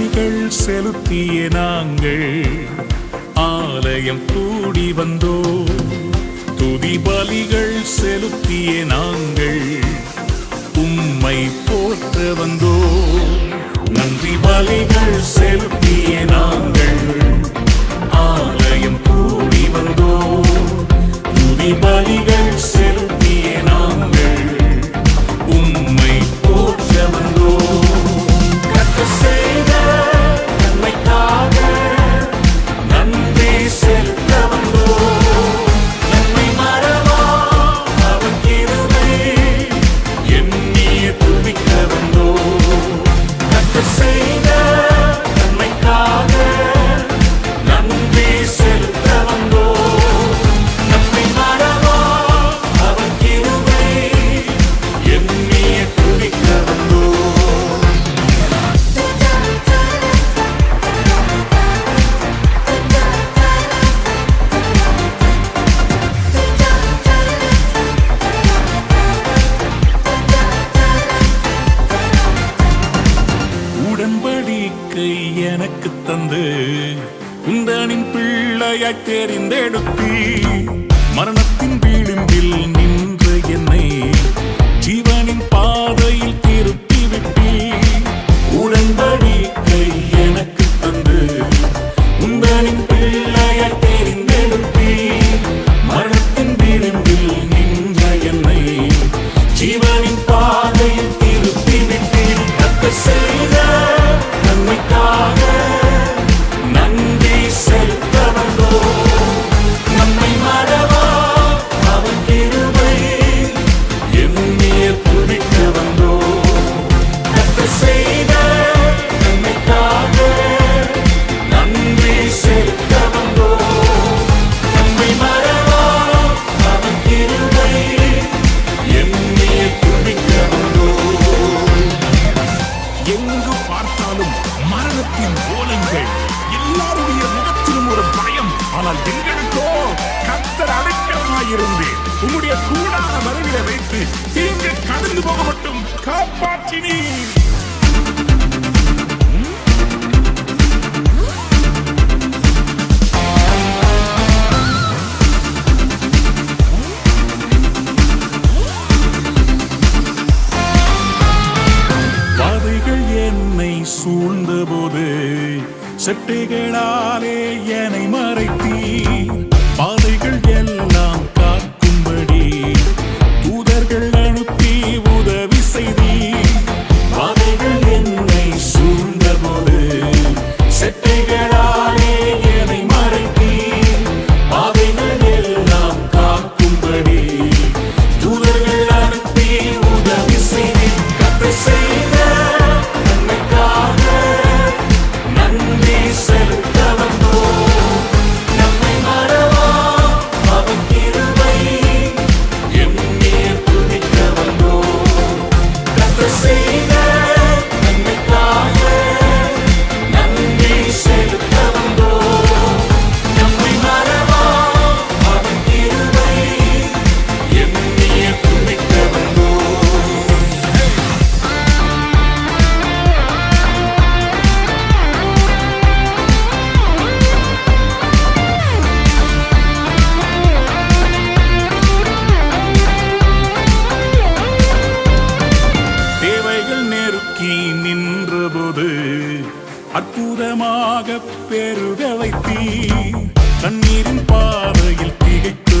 பலிகள் செலுத்திய நாங்கள் ஆலயம் கூடி வந்தோ துதி பலிகள் செலுத்திய நாங்கள் உம்மை போற்ற வந்தோ நன்றி பலிகள் செலுத்திய நாங்கள் ஆலயம் கூடி வந்தோ துதி பலிகள் வந்து உந்தனின் பிள்ளையை தெரிந்தெடுத்தீ ஆனால் எங்களுக்கோ கத்தர் அடைக்கலமாயிருந்தேன். உம்முடைய கூடான மறைவில வைத்து தீங்கு கடந்து போக மட்டும் காப்பாற்றினீர் என்னை சூழ்ந்தபோது செட்டைகளாலே என்னை மறைத்தீர். பாதைகள் எல்லாம் அற்புதமாக பெருக வைத்தீர். கண்ணீரின் பாதையில் திகைத்து